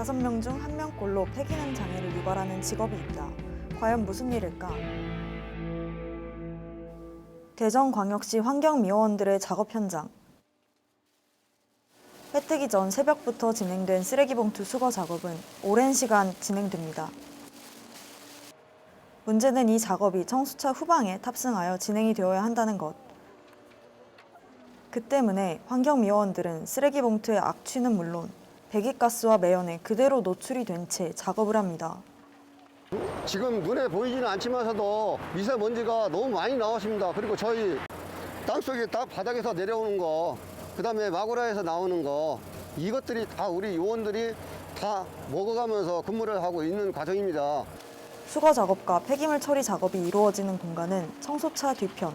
다섯 명 중 한 명꼴로 폐기능 장애를 유발하는 직업이 있다. 과연 무슨 일일까? 대전광역시 환경미화원들의 작업 현장. 해 뜨기 전 새벽부터 진행된 쓰레기 봉투 수거 작업은 오랜 시간 진행됩니다. 문제는 이 작업이 청수차 후방에 탑승하여 진행이 되어야 한다는 것. 그 때문에 환경미화원들은 쓰레기 봉투의 악취는 물론 배기가스와 매연에 그대로 노출이 된 채 작업을 합니다. 지금 눈에 보이지는 않지만서도 미세먼지가 너무 많이 나왔습니다. 그리고 저희 땅속에 딱 바닥에서 내려오는 거, 그 다음에 마구라에서 나오는 거, 이것들이 다 우리 요원들이 다 먹어가면서 근무를 하고 있는 과정입니다. 수거 작업과 폐기물 처리 작업이 이루어지는 공간은 청소차 뒤편.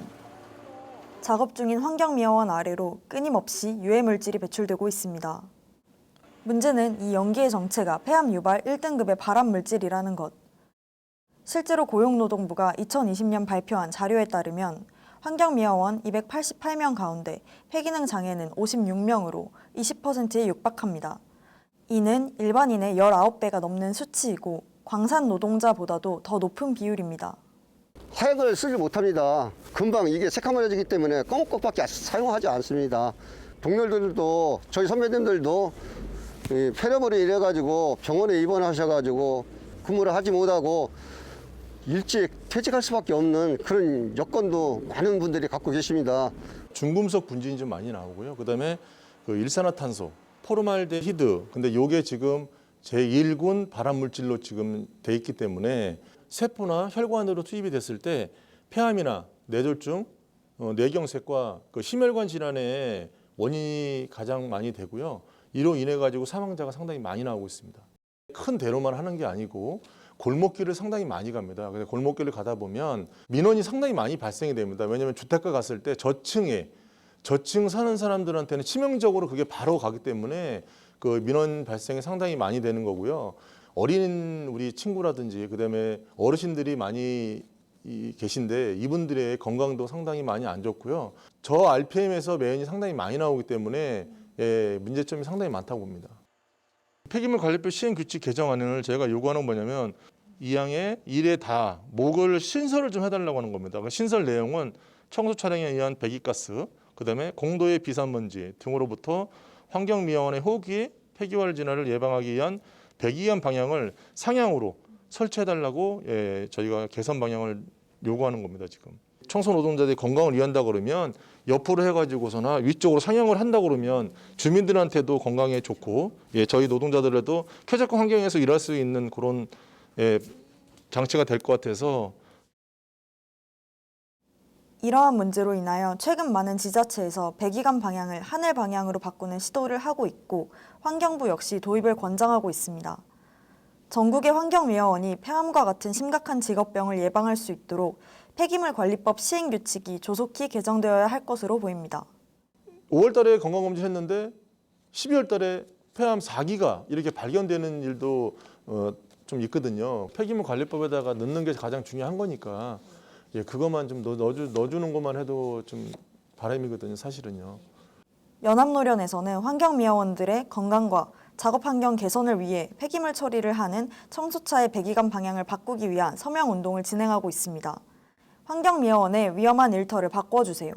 작업 중인 환경미화원 아래로 끊임없이 유해 물질이 배출되고 있습니다. 문제는 이 연기의 정체가 폐암 유발 1등급의 발암 물질이라는 것. 실제로 고용노동부가 2020년 발표한 자료에 따르면 환경미화원 288명 가운데 폐기능 장애는 56명으로 20%에 육박합니다. 이는 일반인의 19배가 넘는 수치이고 광산 노동자보다도 더 높은 비율입니다. 화약을 쓰지 못합니다. 금방 이게 새카매지기 때문에 꺼먹고밖에 사용하지 않습니다. 동료들도 저희 선배님들도 이 폐렴으로 인해가지고 병원에 입원하셔가지고 근무를 하지 못하고 일찍 퇴직할 수밖에 없는 그런 여건도 많은 분들이 갖고 계십니다. 중금속 분진이 좀 많이 나오고요. 그다음에 그 일산화탄소, 포르말데히드. 근데 요게 지금 제1군 발암 물질로 지금 돼 있기 때문에 세포나 혈관으로 투입이 됐을 때 폐암이나 뇌졸중, 어, 뇌경색과 그 심혈관 질환의 원인이 가장 많이 되고요. 이로 인해 가지고 사망자가 상당히 많이 나오고 있습니다. 큰 대로만 하는 게 아니고 골목길을 상당히 많이 갑니다. 근데 골목길을 가다 보면 민원이 상당히 많이 발생이 됩니다. 왜냐하면 주택가 갔을 때 저층에 저층 사는 사람들한테는 치명적으로 그게 바로 가기 때문에 그 민원 발생이 상당히 많이 되는 거고요. 어린 우리 친구라든지 그다음에 어르신들이 많이 이- 계신데 이분들의 건강도 상당히 많이 안 좋고요. 저 RPM에서 매연이 상당히 많이 나오기 때문에 예, 문제점이 상당히 많다고 봅니다. 폐기물 관리법 시행 규칙 개정안을 저희가 요구하는 건 뭐냐면 이 항의 일에 다 목을 신설을 좀 해달라고 하는 겁니다. 그 신설 내용은 청소 차량에 의한 배기가스, 그다음에 공도의 비산먼지 등으로부터 환경미화원의 호기, 폐기활 진화를 예방하기 위한 배기관 방향을 상향으로 설치해달라고 예, 저희가 개선 방향을 요구하는 겁니다. 지금 청소 노동자들이 건강을 위한다 그러면 옆으로 해가지고서나 위쪽으로 상향을 한다 그러면 주민들한테도 건강에 좋고 예, 저희 노동자들에도 쾌적한 환경에서 일할 수 있는 그런 예, 장치가 될 것 같아서 이러한 문제로 인하여 최근 많은 지자체에서 배기관 방향을 하늘 방향으로 바꾸는 시도를 하고 있고 환경부 역시 도입을 권장하고 있습니다. 전국의 환경미화원이 폐암과 같은 심각한 직업병을 예방할 수 있도록 폐기물 관리법 시행 규칙이 조속히 개정되어야 할 것으로 보입니다. 5월 달에 건강검진 했는데 12월 달에 폐암 4기가 이렇게 발견되는 일도 어, 좀 있거든요. 폐기물 관리법에다가 넣는 게 가장 중요한 거니까 예, 그것만 좀 넣, 넣어주, 넣어주는 것만 해도 좀 바람이거든요, 사실은요. 연합노련에서는 환경미화원들의 건강과 작업 환경 개선을 위해 폐기물 처리를 하는 청소차의 배기관 방향을 바꾸기 위한 서명 운동을 진행하고 있습니다. 환경미화원의 위험한 일터를 바꿔주세요.